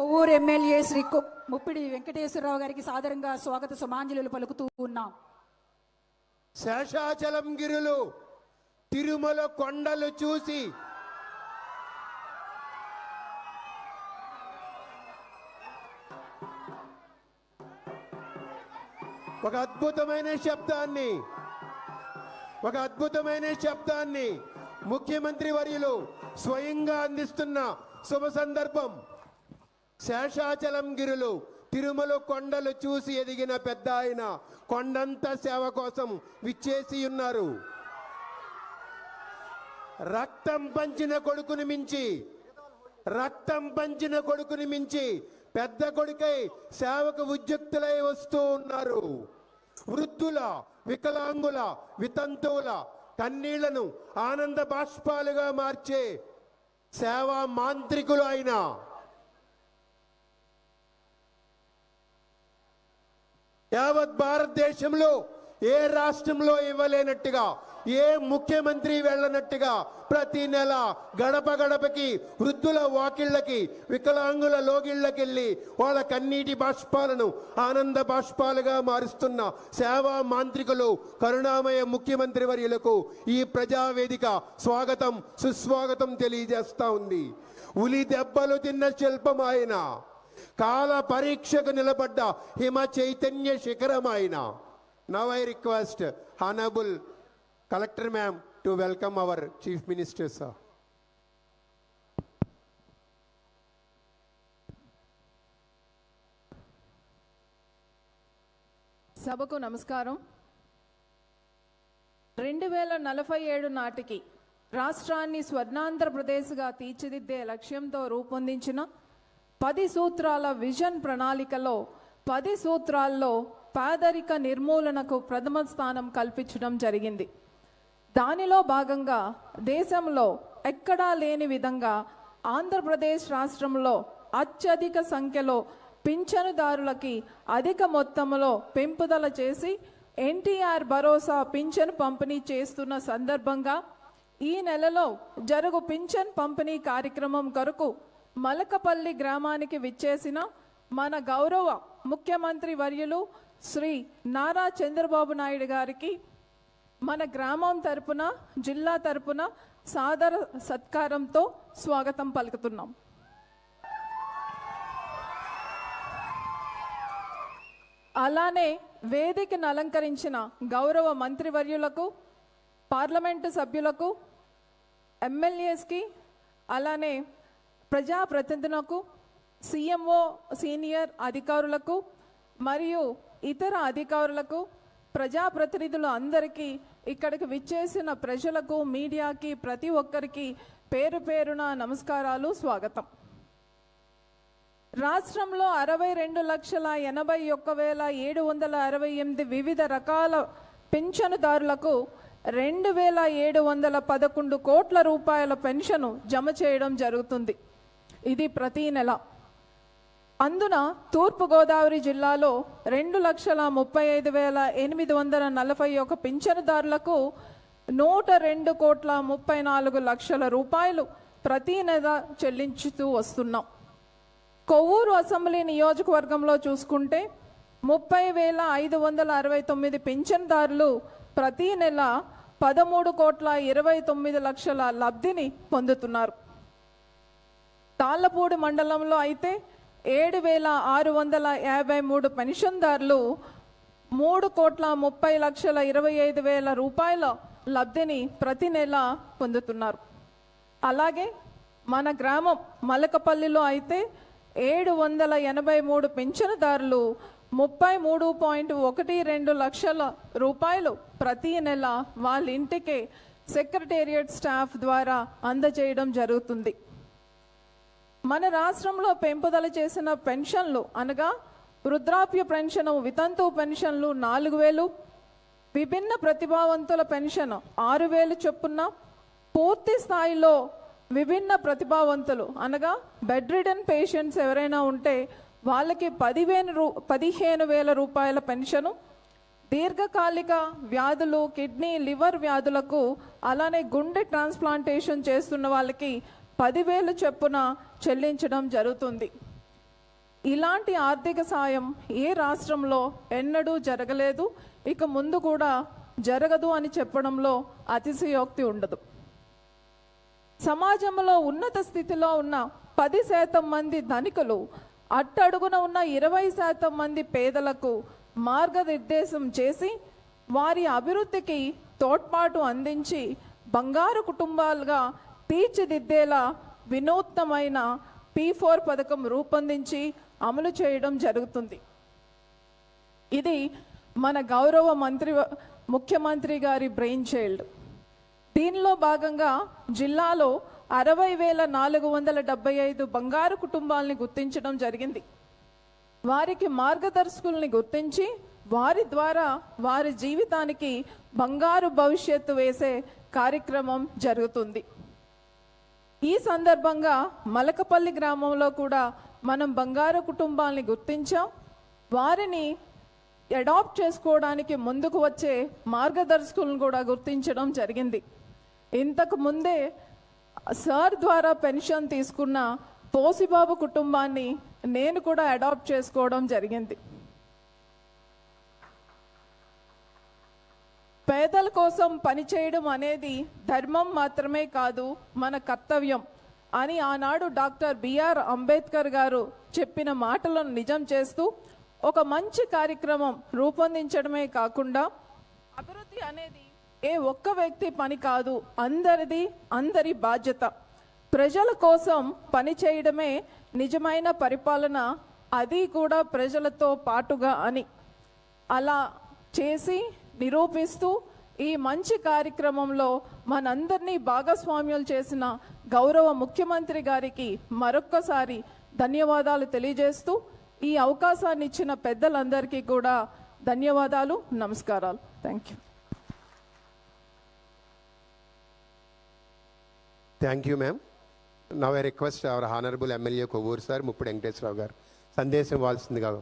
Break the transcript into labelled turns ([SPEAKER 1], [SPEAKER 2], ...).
[SPEAKER 1] Kovvur MLA Shri Muppidi Venkateswararao గారికి సాదరంగా స్వాగత సుమాంజలు పలుకుతూ ఉన్నాం.
[SPEAKER 2] శేషాచలం గిరులు తిరుమల కొండలు చూసి ఒక అద్భుతమైన శబ్దాన్ని ఒక అద్భుతమైన శబ్దాన్ని ముఖ్యమంత్రి వర్యులు స్వయంగా అందిస్తున్న శుభ సందర్భం. శేషాచలం గిరులు తిరుమల కొండలు చూసి ఎదిగిన పెద్ద ఆయన కొండంత సేవ కోసం విచ్చేసి ఉన్నారు. రక్తం పంచిన కొడుకుని మించి రక్తం పంచిన కొడుకుని మించి పెద్ద కొడుకై సేవకు ఉద్యుక్తులై వస్తూ ఉన్నారు. వృద్ధుల వికలాంగుల వితంతువుల కన్నీళ్ళను ఆనంద బాష్పాలుగా మార్చే సేవా మాంత్రికులు అయినా యావత్ భారతదేశంలో ఏ రాష్ట్రంలో ఇవ్వలేనట్టుగా ఏ ముఖ్యమంత్రి వెళ్ళనట్టుగా ప్రతి నెల గడప గడపకి వృద్ధుల వాకిళ్ళకి వికలాంగుల లోగిళ్ళకెళ్ళి వాళ్ళ కన్నీటి బాష్పాలను ఆనంద బాష్పాలుగా మారుస్తున్న సేవా మాంత్రికులు కరుణామయ ముఖ్యమంత్రి వర్యులకు ఈ ప్రజావేదిక స్వాగతం సుస్వాగతం తెలియజేస్తా ఉంది. ఉలి దెబ్బలు తిన్న శిల్పం ఆయన. కాల పరీక్షకు నిలబడ్డ హిమ చైతన్య శిఖరం ఆయన now I request honourable collector ma'am to welcome our chief minister sir
[SPEAKER 3] సభకు నమస్కారం. రెండు వేల నలభై ఏడు నాటికి రాష్ట్రాన్ని స్వర్ణాంధ్రప్రదేశ్గా తీర్చిదిద్దే లక్ష్యంతో రూపొందించిన పది సూత్రాల విజన్ ప్రణాళికలో పది సూత్రాల్లో పేదరిక నిర్మూలనకు ప్రథమ స్థానం కల్పించడం జరిగింది. దానిలో భాగంగా దేశంలో ఎక్కడా లేని విధంగా ఆంధ్రప్రదేశ్ రాష్ట్రంలో అత్యధిక సంఖ్యలో పింఛనుదారులకి అధిక మొత్తంలో పెంపుదల చేసి ఎన్టీఆర్ భరోసా పింఛను పంపిణీ చేస్తున్న సందర్భంగా ఈ నెలలో జరుగు పింఛన్ పంపిణీ కార్యక్రమం కొరకు మలకపల్లి గ్రామానికి విచ్చేసిన మన గౌరవ ముఖ్యమంత్రి వర్యులు శ్రీ నారా చంద్రబాబు నాయుడు గారికి మన గ్రామం తరపున జిల్లా తరపున సాదర సత్కారంతో స్వాగతం పలుకుతున్నాం. అలానే వేదికను అలంకరించిన గౌరవ మంత్రివర్యులకు పార్లమెంటు సభ్యులకు ఎమ్మెల్యేస్కి అలానే ప్రజాప్రతినిధులకు సీఎంఓ సీనియర్ అధికారులకు మరియు ఇతర అధికారులకు ప్రజాప్రతినిధులు అందరికీ ఇక్కడికి విచ్చేసిన ప్రజలకు మీడియాకి ప్రతి ఒక్కరికి పేరు పేరున నమస్కారాలు స్వాగతం. రాష్ట్రంలో అరవై రెండు లక్షల ఎనభై ఒక్క వేల ఏడు వందల అరవై ఎనిమిది వివిధ రకాల పింఛనుదారులకు రెండు వేల ఏడు వందల పదకొండు కోట్ల రూపాయల పెన్షను జమ చేయడం జరుగుతుంది. ఇది ప్రతి నెల. అందున తూర్పుగోదావరి జిల్లాలో రెండు లక్షల ముప్పై ఐదు వేల ఎనిమిది వందల నలభై ఒక పింఛనుదారులకు నూట రెండు కోట్ల ముప్పై నాలుగు లక్షల రూపాయలు ప్రతి నెల చెల్లించుతూ వస్తున్నాం. కొవ్వూరు అసెంబ్లీ నియోజకవర్గంలో చూసుకుంటే ముప్పై వేల ఐదు వందల అరవై తొమ్మిది పింఛన్దారులు ప్రతి నెల పదమూడు కోట్ల ఇరవై తొమ్మిది లక్షల లబ్ధిని పొందుతున్నారు. తాళ్ళపూడి మండలంలో అయితే ఏడు వేల ఆరు వందల యాభై మూడు పెన్షన్దారులు మూడు కోట్ల ముప్పై లక్షల ఇరవై ఐదు వేల రూపాయల లబ్ధిని ప్రతి నెల పొందుతున్నారు. అలాగే మన గ్రామం మలకపల్లిలో అయితే ఏడు వందల ఎనభై మూడు పింఛనుదారులు ముప్పై మూడు పాయింట్ ఒకటి రెండు లక్షల రూపాయలు ప్రతి నెల వాళ్ళ ఇంటికే సెక్రటేరియట్ స్టాఫ్ ద్వారా అందజేయడం జరుగుతుంది. మన రాష్ట్రంలో పెంపుదల చేసిన పెన్షన్లు అనగా వృద్ధాప్య పెన్షన్ వితంతు పెన్షన్లు నాలుగు వేలు విభిన్న ప్రతిభావంతుల పెన్షన్ ఆరు వేలు చొప్పున పూర్తి స్థాయిలో విభిన్న ప్రతిభావంతులు అనగా బెడ్ రిడన్ పేషెంట్స్ ఎవరైనా ఉంటే వాళ్ళకి పదివేలు రూ పదిహేను వేల రూపాయల పెన్షను దీర్ఘకాలిక వ్యాధులు కిడ్నీ లివర్ వ్యాధులకు అలానే గుండె ట్రాన్స్ప్లాంటేషన్ చేస్తున్న వాళ్ళకి పదివేలు చొప్పున చెల్లించడం జరుగుతుంది. ఇలాంటి ఆర్థిక సాయం ఏ రాష్ట్రంలో ఎన్నడూ జరగలేదు. ఇక ముందు కూడా జరగదు అని చెప్పడంలో అతిశయోక్తి ఉండదు. సమాజంలో ఉన్నత స్థితిలో ఉన్న పది శాతం మంది ధనికులు అట్టడుగున ఉన్న ఇరవై శాతం మంది పేదలకు మార్గనిర్దేశం చేసి వారి అభివృద్ధికి తోడ్పాటు అందించి బంగారు కుటుంబాలుగా తీర్చిదిద్దేలా వినూత్నమైన పీ ఫోర్ పథకం రూపొందించి అమలు చేయడం జరుగుతుంది. ఇది మన గౌరవ మంత్రి ముఖ్యమంత్రి గారి బ్రెయిన్ చైల్డ్. దీనిలో భాగంగా జిల్లాలో అరవై వేల నాలుగు వందల డెబ్బై ఐదు బంగారు కుటుంబాలని గుర్తించడం జరిగింది. వారికి మార్గదర్శకుల్ని గుర్తించి వారి ద్వారా వారి జీవితానికి బంగారు భవిష్యత్తు వేసే కార్యక్రమం జరుగుతుంది. ఈ సందర్భంగా మలకపల్లి గ్రామంలో కూడా మనం బంగారు కుటుంబాలని గుర్తించాం. వారిని అడాప్ట్ చేసుకోవడానికి ముందుకు వచ్చే మార్గదర్శకులను కూడా గుర్తించడం జరిగింది. ఇంతకు ముందే సార్ ద్వారా పెన్షన్ తీసుకున్న పోసిబాబు కుటుంబాన్ని నేను కూడా అడాప్ట్ చేసుకోవడం జరిగింది. పేదల కోసం పనిచేయడం అనేది ధర్మం మాత్రమే కాదు మన కర్తవ్యం అని ఆనాడు డాక్టర్ బిఆర్ అంబేద్కర్ గారు చెప్పిన మాటలను నిజం చేస్తూ ఒక మంచి కార్యక్రమం రూపొందించడమే కాకుండా అభివృద్ధి అనేది ఏ ఒక్క వ్యక్తి పని కాదు అందరిది అందరి బాధ్యత. ప్రజల కోసం పని చేయడమే నిజమైన పరిపాలన అది కూడా ప్రజలతో పాటుగా అని. అలా చేసి నిరూపిస్తూ ఈ మంచి కార్యక్రమంలో మనందరినీ భాగస్వామ్యులు చేసిన గౌరవ ముఖ్యమంత్రి గారికి మరొక్కసారి ధన్యవాదాలు తెలియజేస్తూ ఈ అవకాశాన్ని ఇచ్చిన పెద్దలందరికీ కూడా ధన్యవాదాలు నమస్కారాలు. Thank you
[SPEAKER 2] thank you ma'am now I request our honourable MLA Kovvur sir Muppidi Venkateswararao గారు సందేశం ఇవ్వాల్సిందిగా